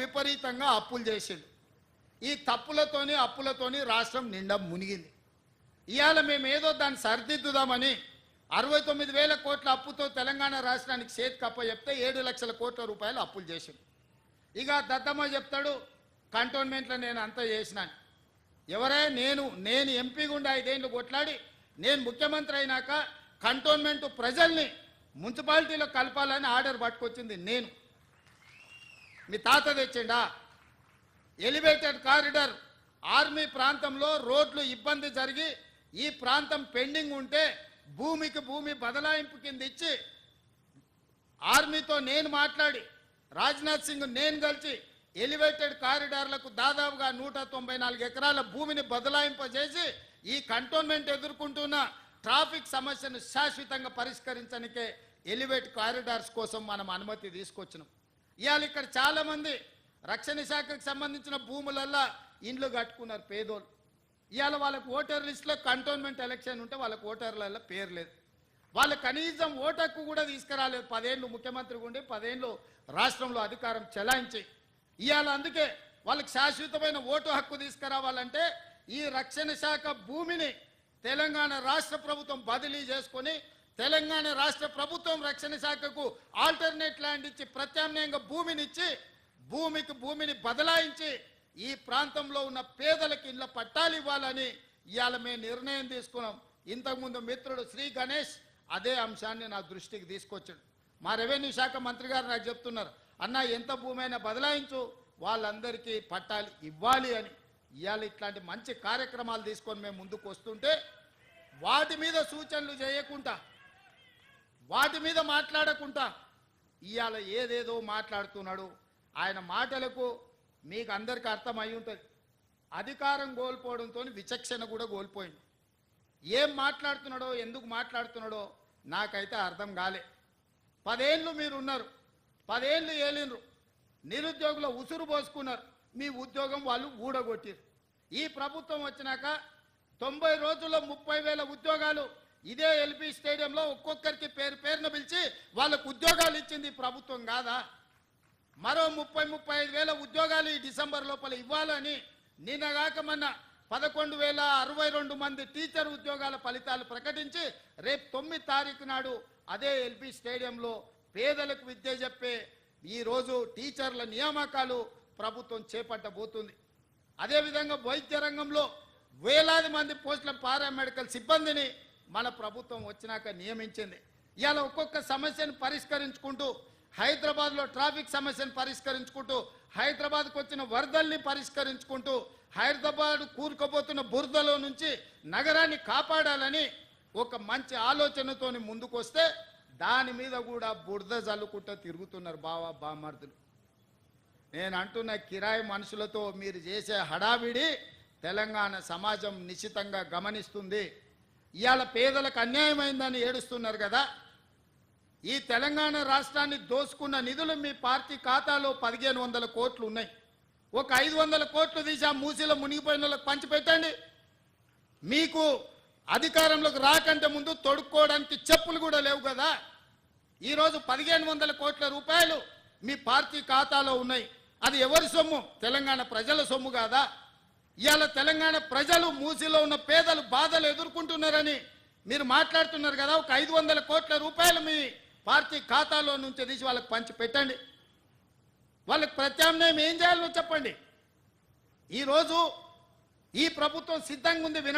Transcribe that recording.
విపరీతంగా అప్పులు చేసిండు. ఈ తప్పులతోని అప్పులతోని రాష్ట్రం నిండా మునిగింది. ఇవాళ మేము ఏదో దాన్ని సరిదిద్దుదామని అరవై తొమ్మిది వేల కోట్ల అప్పుతో తెలంగాణ రాష్ట్రానికి చేతి కప్ప చెప్తే ఏడు లక్షల కోట్ల రూపాయలు అప్పులు చేసిండు. ఇక దత్తమ్మ చెప్తాడు కంటోన్మెంట్లో నేను అంతా చేసినాను. ఎవరే? నేను నేను ఎంపీ గుండా ఐదేళ్ళు కొట్లాడి నేను ముఖ్యమంత్రి అయినాక కంటోన్మెంట్ ప్రజల్ని మున్సిపాలిటీలో కలపాలని ఆర్డర్ పట్టుకొచ్చింది నేను. మీ తాత తెచ్చిండా? ఎలివేటెడ్ కారిడార్ ఆర్మీ ప్రాంతంలో రోడ్లు ఇబ్బంది జరిగి ఈ ప్రాంతం పెండింగ్ ఉంటే భూమికి భూమి బదలాయింపు కింద ఇచ్చి ఆర్మీతో నేను మాట్లాడి రాజ్నాథ్ సింగ్ నేను కలిసి ఎలివేటెడ్ కారిడార్లకు దాదాపుగా నూట తొంభై నాలుగు ఎకరాల భూమిని బదలాయింపజేసి ఈ కంటోన్మెంట్ ఎదుర్కొంటున్న ట్రాఫిక్ సమస్యను శాశ్వతంగా పరిష్కరించడానికే ఎలివేట్ కారిడార్స్ కోసం మనం అనుమతి తీసుకొచ్చినాం. ఇవాళ ఇక్కడ చాలామంది రక్షణ శాఖకు సంబంధించిన భూములల్లా ఇండ్లు కట్టుకున్నారు పేదోళ్ళు. ఇవాళ వాళ్ళకు ఓటర్ లిస్టులో కంటోన్మెంట్ ఎలక్షన్ ఉంటే వాళ్ళకు ఓటర్లలో పేరు లేదు. వాళ్ళు కనీసం ఓటు హక్కు కూడా తీసుకురాలేదు. పదేళ్ళు ముఖ్యమంత్రి ఉండి పదేళ్ళు రాష్ట్రంలో అధికారం చెలాయించి. ఇవాళ అందుకే వాళ్ళకి శాశ్వతమైన ఓటు హక్కు తీసుకురావాలంటే ఈ రక్షణ శాఖ భూమిని తెలంగాణ రాష్ట్ర ప్రభుత్వం బదిలీ చేసుకొని తెలంగాణ రాష్ట్ర ప్రభుత్వం రక్షణ శాఖకు ఆల్టర్నేట్ ల్యాండ్ ఇచ్చి ప్రత్యామ్నాయంగా భూమినిచ్చి భూమికి భూమిని బదలాయించి ఈ ప్రాంతంలో ఉన్న పేదలకు ఇళ్ళ పట్టాలు ఇవ్వాలని ఇవాళ మేము నిర్ణయం తీసుకున్నాం. ఇంతకుముందు మిత్రుడు శ్రీ గణేష్ అదే అంశాన్ని నా దృష్టికి తీసుకొచ్చాడు. మా రెవెన్యూ శాఖ మంత్రి గారు నాకు చెప్తున్నారు అన్న ఎంత భూమి అయినా బదలాయించు వాళ్ళందరికీ పట్టాలు ఇవ్వాలి అని. ఇవాళ ఇట్లాంటి మంచి కార్యక్రమాలు తీసుకొని మేము ముందుకు వస్తుంటే వాటి మీద సూచనలు చేయకుండా వాటి మీద మాట్లాడకుండా ఇవాళ ఏదేదో మాట్లాడుతున్నాడు. ఆయన మాటలకు మీకు అందరికీ అర్థమై ఉంటుంది. అధికారం కోల్పోవడంతో విచక్షణ కూడా కోల్పోయింది. ఏం మాట్లాడుతున్నాడో ఎందుకు మాట్లాడుతున్నాడో నాకైతే అర్థం కాలే. పదేళ్ళు మీరు ఉన్నారు పదేళ్ళు ఏలినరు నిరుద్యోగుల ఉసురు పోసుకున్నారు. మీ ఉద్యోగం వాళ్ళు ఊడగొట్టారు. ఈ ప్రభుత్వం వచ్చినాక తొంభై రోజుల్లో ముప్పై వేల ఉద్యోగాలు ఇదే ఎల్పి స్టేడియంలో ఒక్కొక్కరికి పేరు పేరున పిలిచి వాళ్ళకు ఉద్యోగాలు ఇచ్చింది ప్రభుత్వం కాదా? మరో ముప్పై ముప్పై ఐదు వేల ఉద్యోగాలు ఈ డిసెంబర్ లోపల ఇవ్వాలని నిన్నగాక మొన్న పదకొండు వేల అరవై రెండు మంది టీచర్ ఉద్యోగాల ఫలితాలు ప్రకటించి రేపు తొమ్మిది తారీఖు నాడు అదే ఎల్పి స్టేడియంలో పేదలకు విద్య చెప్పే ఈరోజు టీచర్ల నియామకాలు ప్రభుత్వం చేపట్టబోతుంది. అదేవిధంగా వైద్య రంగంలో వేలాది మంది పోస్టుల పారామెడికల్ సిబ్బందిని మన ప్రభుత్వం వచ్చినాక నియమించింది. ఇవాళ ఒక్కొక్క సమస్యను పరిష్కరించుకుంటూ హైదరాబాద్లో ట్రాఫిక్ సమస్యను పరిష్కరించుకుంటూ హైదరాబాద్కు వచ్చిన వరదల్ని పరిష్కరించుకుంటూ హైదరాబాద్ కూరుకుపోతున్న బురదలో నుంచి నగరాన్ని కాపాడాలని ఒక మంచి ఆలోచనతోని ముందుకొస్తే దాని మీద కూడా బురద చల్లుకుంటూ తిరుగుతున్నారు బావా బామర్దులు. నేను అంటున్న కిరాయి మనుషులతో మీరు చేసే హడావిడి తెలంగాణ సమాజం నిశ్చితంగా గమనిస్తుంది. ఇవాళ పేదలకు అన్యాయమైందని ఏడుస్తున్నారు కదా. ఈ తెలంగాణ రాష్ట్రాన్ని దోసుకున్న నిధులు మీ పార్టీ ఖాతాలో పదిహేను వందల కోట్లు ఉన్నాయి. ఒక ఐదు వందల కోట్లు తీసి ఆ మూసీలో మునిగిపోయిన వాళ్ళకి పంచిపెట్టండి. మీకు అధికారంలోకి రాకంటే ముందు తొడుక్కోవడానికి చెప్పులు కూడా లేవు కదా. ఈరోజు పదిహేను వందల కోట్ల రూపాయలు మీ పార్టీ ఖాతాలో ఉన్నాయి. అది ఎవరి సొమ్ము? తెలంగాణ ప్రజల సొమ్ము కాదా? ఇవాళ తెలంగాణ ప్రజలు మూసిలో ఉన్న పేదలు బాధలు ఎదుర్కొంటున్నారని మీరు మాట్లాడుతున్నారు కదా ఒక ఐదు వందల కోట్ల రూపాయలు మీ పార్టీ ఖాతాలో నుంచి తీసి వాళ్ళకి పంచి పెట్టండి. వాళ్ళకి ప్రత్యామ్నాయం ఏం చేయాలో చెప్పండి. ఈరోజు ఈ ప్రభుత్వం సిద్ధంగా ఉంది వినడం